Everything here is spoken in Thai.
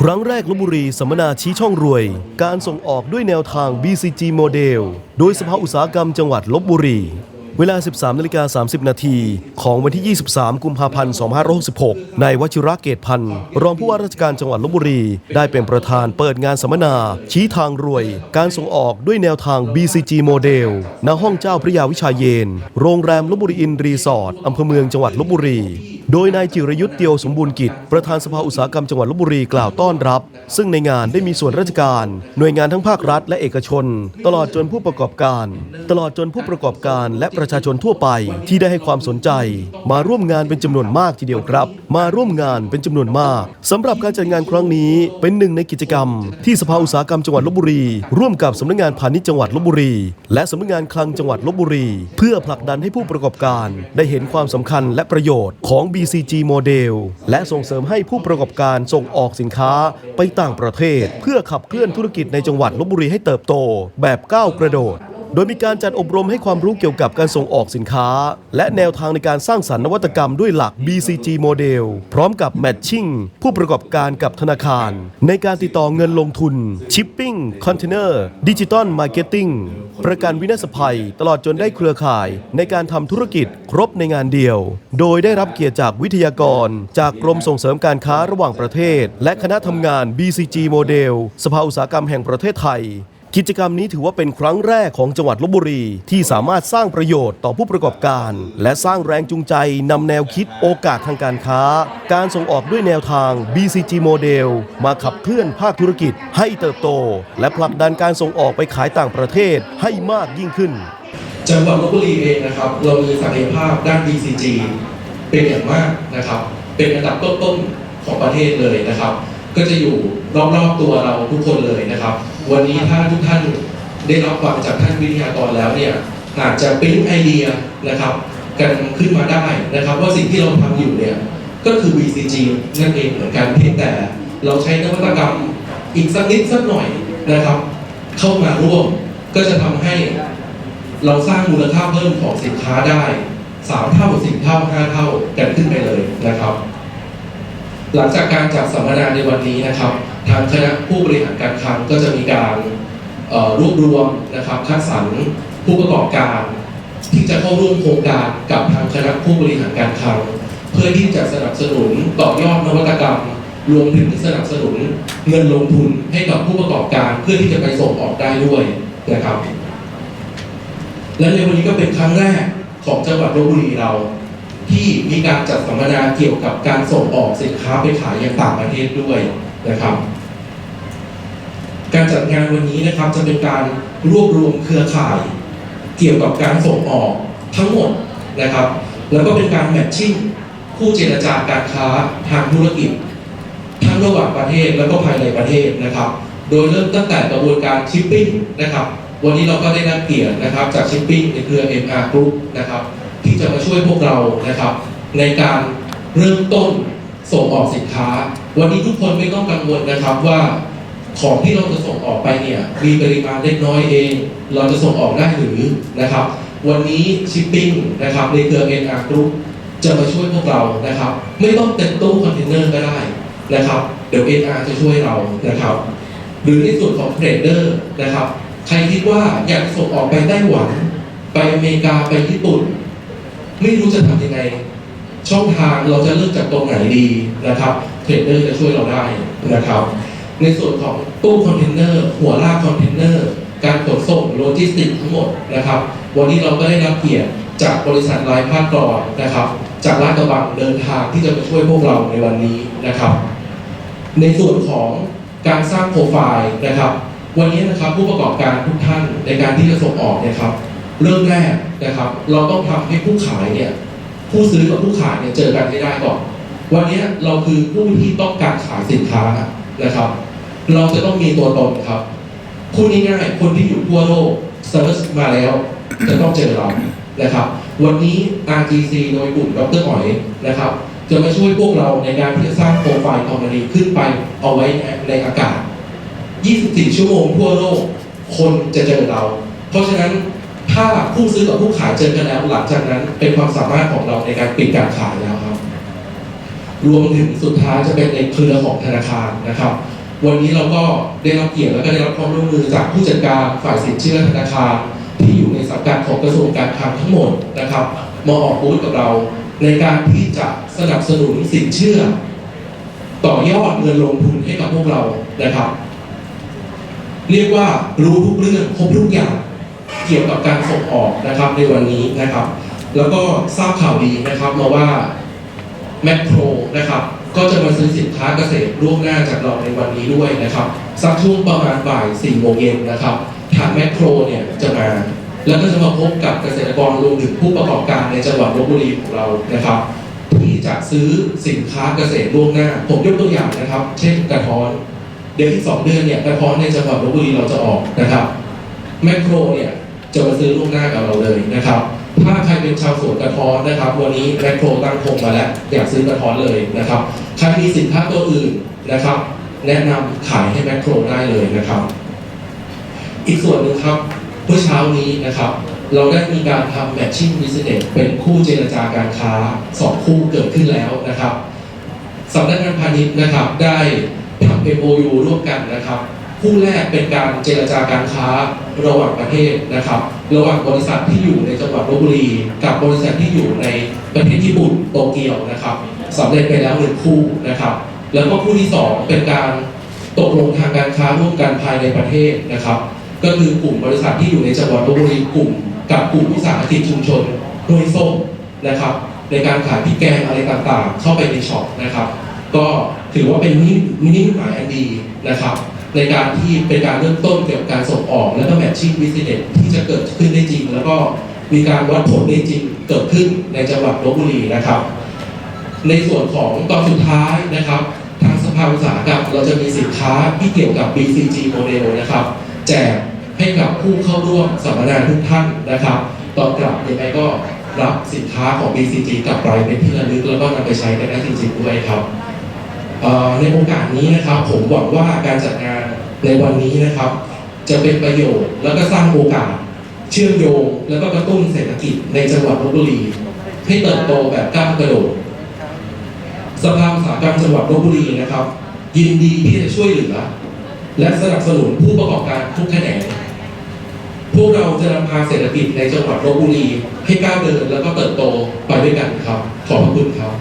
ครั้งแรกลบบุรีสัมมนาชี้ช่องรวย การส่งออกด้วยแนวทาง BCG โมเดล โดยสภาอุตสาหกรรมจังหวัดลบบุรี เวลา 13นาฬิกา30 นาทีของวันที่ 23 กุมภาพันธ์ 2566 ในวชิระเกตพันธ์รองผู้ว่าราชการจังหวัดลบบุรี ได้เป็นประธานเปิดงานสัมมนา ชี้ทางรวย การส่งออกด้วยแนวทาง BCG โมเดล ณ ห้องเจ้าพระยาวิชาเยน โรงแรมลบบุรีอินรีสอร์ทอำเภอเมืองจังหวัดลบบุรี โดยนายจิรยุทธ์เตียวสมบูรณ์กิจ ประธานสภาอุตสาหกรรมจังหวัดลบบุรีกล่าวต้อนรับ ซึ่งในงานได้มีส่วนราชการ หน่วยงานทั้งภาครัฐและเอกชน ตลอดจนผู้ประกอบการ ตลอดจนผู้ประกอบการและประชาชนทั่วไปที่ได้ให้ความสนใจ มาร่วมงานเป็นจำนวนมากทีเดียวครับ มาร่วมงานเป็นจำนวนมากสำหรับการจัดงานครั้งนี้เป็นหนึ่งในกิจกรรม ที่สภาอุตสาหกรรมจังหวัดลบบุรี ร่วมกับสำนักงานพาณิชย์จังหวัดลบบุรี และสำนักงานคลังจังหวัดลบบุรี เพื่อผลักดันให้ผู้ประกอบการ ได้เห็นความสำคัญและประโยชน์ของ BCG โมเดลและส่งเสริมให้ผู้ประกอบการส่งออกสินค้าไปต่างประเทศ เพื่อขับเคลื่อนธุรกิจในจังหวัดลบบุรีให้เติบโต แบบก้าวกระโดด โดยมีการจัดอบรมให้ความรู้เกี่ยวกับการส่งออกสินค้า และแนวทางในการสร้างสรรค์นวัตกรรมด้วยหลัก BCG โมเดลพร้อมกับแมทชิ่งผู้ประกอบการกับธนาคาร ในการติดต่อเงินลงทุนชิปปิ้งคอนเทนเนอร์ดิจิตอลมาร์เก็ตติ้งประกันวินาศภัย ตลอดจนได้เครือข่าย ในการทำธุรกิจครบในงานเดียว โดยได้รับเกียรติจากวิทยากร จากกรมส่งเสริมการค้าระหว่างประเทศ และคณะทำงาน BCG โมเดลสภาอุตสาหกรรมแห่งประเทศไทย กิจกรรมนี้ถือว่าเป็นครั้งแรกของจังหวัดลบบุรี ที่สามารถสร้างประโยชน์ต่อผู้ประกอบการ และสร้างแรงจูงใจนำแนวคิดโอกาสทางการค้า การส่งออกด้วยแนวทาง BCG โมเดลมาขับเคลื่อนภาคธุรกิจให้เติบโต และผลักดันการส่งออกไปขายต่างประเทศให้มากยิ่งขึ้น จังหวัดลบบุรีเองนะครับ เรามีศักยภาพด้าน BCG เป็นอย่างมากนะครับ เป็นอันดับต้นๆของประเทศเลยนะครับ ก็จะอยู่รอบๆตัวเราทุกคนเลยนะครับ วันนี้ถ้าทุกท่านได้รับฟังจากท่านวิทยากรแล้วเนี่ยอาจจะเป็นไอเดียนะครับ กันขึ้นมาได้นะครับ ว่าสิ่งที่เราทำอยู่เนี่ยก็คือ BCG นั่นเองเหมือนกันเพียงแต่เราใช้นวัตกรรมอีกสักนิดสักหน่อยนะครับ เข้ามาร่วมก็จะทำให้เราสร้างมูลค่าเพิ่มของสินค้าได้สามเท่าสิบเท่าห้าเท่ากันขึ้นไปเลยนะครับ หลังจากการจัดสัมมนาในวันนี้นะครับ ทางคณะผู้บริหารการคลังก็จะมีการรวบรวมนะครับคัดสรรผู้ประกอบการ ที่จะเข้าร่วมโครงการกับทางคณะผู้บริหารการคลังเพื่อที่จะสนับสนุนต่อยอดนวัตกรรม รวมถึงสนับสนุนเงินลงทุนให้กับผู้ประกอบการเพื่อที่จะไปส่งออกได้ด้วยนะครับ และในวันนี้ก็เป็นครั้งแรกของจังหวัดลบบุรีเรา ที่มีการจัดสัมมนาเกี่ยวกับการส่งออกสินค้าไปขายยังต่างประเทศด้วยนะครับ การจัดงานวันนี้นะครับจะเป็นการรวบรวมเครือข่าย เกี่ยวกับการส่งออกทั้งหมดนะครับ แล้วก็เป็นการแมทชิ่งผู้เจรจาการค้าทางธุรกิจ ทั้งระหว่างประเทศแล้วก็ภายในประเทศนะครับ โดยเริ่มตั้งแต่กระบวนการชิปปิ้งนะครับ วันนี้เราก็ได้รับเกียรตินะครับจากชิปปิ้งในเครือ MR Group นะครับ ที่จะมาช่วยพวกเรานะครับ ในการเริ่มต้นส่งออกสินค้า วันนี้ทุกคนไม่ต้องกังวลนะครับว่าของที่เราจะส่งออกไปเนี่ยมีปริมาณเล็กน้อยเอง เราจะส่งออกได้หรือนะครับ วันนี้ชิปปิ้งนะครับในเครือ NR Group จะมาช่วยพวกเรานะครับ ไม่ต้องเต็มตู้คอนเทนเนอร์ก็ได้นะครับ เดี๋ยว NR จะช่วยเรานะครับ หรือในส่วนของเทรดเดอร์นะครับ ใครคิดว่าอยากส่งออกไปไต้หวัน ไปอเมริกาไปญี่ปุ่น ไม่รู้จะทำยังไง ช่องทางเราจะเริ่มจากตรงไหนดีนะครับเทรดเดอร์จะช่วยเราได้นะครับ ในส่วนของตู้คอนเทนเนอร์หัวลากคอนเทนเนอร์การขนส่งโลจิสติกทั้งหมดนะครับ วันนี้เราก็ได้รับเกียรติจากบริษัทไลฟ์ภาคกรอนนะครับ จากลาดกระบังเดินทางที่จะมาช่วยพวกเราในวันนี้นะครับ ในส่วนของการสร้างโปรไฟล์นะครับ วันนี้นะครับผู้ประกอบการทุกท่านในการที่จะส่งออกเนะครับ เริ่มแรกนะครับ เราต้องทำให้ผู้ขายเนี่ยผู้ซื้อกับผู้ขายเนี่ยเจอกันให้ได้ก่อนวันนี้เราคือผู้ที่ต้องการขายสินค้านะครับ เราจะต้องมีตัวตนครับพูดง่ายๆคนที่อยู่ทั่วโลกเซิร์ชมาแล้ว จะต้องเจอเรานะครับ วันนี้ RGC โดยกลุ่มดรอ๋อยนะครับ จะมาช่วยพวกเราในการที่จะสร้างโปรไฟล์คอมพานีขึ้นไปเอาไว้ในอากาศ 24 ชั่วโมงทั่วโลก คนจะเจอเรา เพราะฉะนั้น ถ้าผู้ซื้อกับผู้ขายเจอกันแล้ว หลังจากนั้นเป็นความสามารถของเราในการปิดการขายแล้วครับ รวมถึงสุดท้ายจะเป็นในเครือของธนาคารนะครับ วันนี้เราก็ได้รับเกียรติและก็ได้รับความร่วมมือจากผู้จัดการฝ่ายสินเชื่อธนาคารที่อยู่ในสังกัดของกระทรวงการคลังทั้งหมดนะครับมาออกบูธกับเราในการที่จะสนับสนุนสินเชื่อ ต่อยอดเงินลงทุนให้กับพวกเรานะครับ เรียกว่ารู้ทุกเรื่องครบทุกอย่าง เกี่ยวกับการส่งออกนะครับในวันนี้นะครับ แล้วก็ทราบข่าวดีนะครับมาว่าแมคโครนะครับก็จะมาซื้อสินค้าเกษตรล่วงหน้าจากเราในวันนี้ด้วยนะครับสักช่วงประมาณบ่ายสี่โมงเย็นนะครับทางแมคโครเนี่ยจะมา แล้วก็จะมาพบกับเกษตรกรรวมถึงผู้ประกอบการในจังหวัดลบบุรีของเรานะครับที่จะซื้อสินค้าเกษตรล่วงหน้า ผมยกตัวอย่างนะครับ เช่นกระท้อนเดี๋ยวอีกสองเดือนเนี่ยกระท้อนในจังหวัดลบบุรีเราจะออกนะครับแมคโครเนี่ย จะมาซื้อล่วงหน้ากับเราเลยนะครับ ถ้าใครเป็นชาวสวนกระท้อนนะครับ วันนี้แมคโครตั้งคงมาแล้วอยากซื้อกระท้อนเลยนะครับใครมีสินค้าตัวอื่นนะครับ แนะนำขายให้แมคโครได้เลยนะครับ อีกส่วนหนึ่งครับเมื่อเช้านี้นะครับ เราได้มีการทำแมทชิ่งบิสเนสเป็นคู่เจรจาการค้าสองคู่เกิดขึ้นแล้วนะครับสำนักงานพาณิชย์นะครับได้ทำ MOU ร่วมกันนะครับ คู่แรกเป็นการเจรจาการค้าระหว่างประเทศนะครับ ระหว่างบริษัทที่อยู่ในจังหวัดลบบุรี กับบริษัทที่อยู่ในประเทศญี่ปุ่นโตเกียวนะครับสำเร็จไปแล้วหนึ่งคู่นะครับ แล้วก็คู่ที่สองเป็นการตกลงทางการค้าร่วมกันภายในประเทศนะครับ ก็คือกลุ่มบริษัทที่อยู่ในจังหวัดลบบุรีกลุ่ม กับกลุ่มวิสาหกิจชุมชนห้วยส้มนะครับ ในการขายพริกแกงอะไรต่างๆ เข้าไปในช็อปนะครับ ก็ถือว่าเป็นมินิมินิหมายอันดีนะครับ ในการที่เป็นการเริ่มต้นเกี่ยวกับการส่งออกแล้วก็แมทชิ่งบิสเนสที่จะเกิดขึ้นได้จริง แล้วก็มีการวัดผลได้จริงเกิดขึ้นในจังหวัดลบบุรีนะครับ ในส่วนของตอนสุดท้ายนะครับ ทางสภาอุตสาหกรรมเราจะมีสินค้าที่เกี่ยวกับ BCG โมเดลนะครับ แจกให้กับผู้เข้าร่วมสัมมนาทุกท่านนะครับตอนกลับยังไงก็รับสินค้าของ BCG กลับไปเป็นที่ระลึกแล้วก็นำไปใช้กันได้จริงๆด้วยครับ ในโอกาสนี้นะครับผมหวังว่าการจัดงานในวันนี้นะครับ จะเป็นประโยชน์แล้วก็สร้างโอกาส เชื่อมโยง แล้วก็กระตุ้นเศรษฐกิจในจังหวัดลบบุรี ให้เติบโตแบบก้าวกระโดดสภาอุตสาหกรรมจังหวัดลบบุรีนะครับ ยินดีที่จะช่วยเหลือ และสนับสนุนผู้ประกอบการทุกแขนงพวกเราจะนำพาเศรษฐกิจในจังหวัดลบบุรี ให้ก้าวเดินแล้วก็เติบโตไปด้วยกันครับ ขอบพระคุณครับ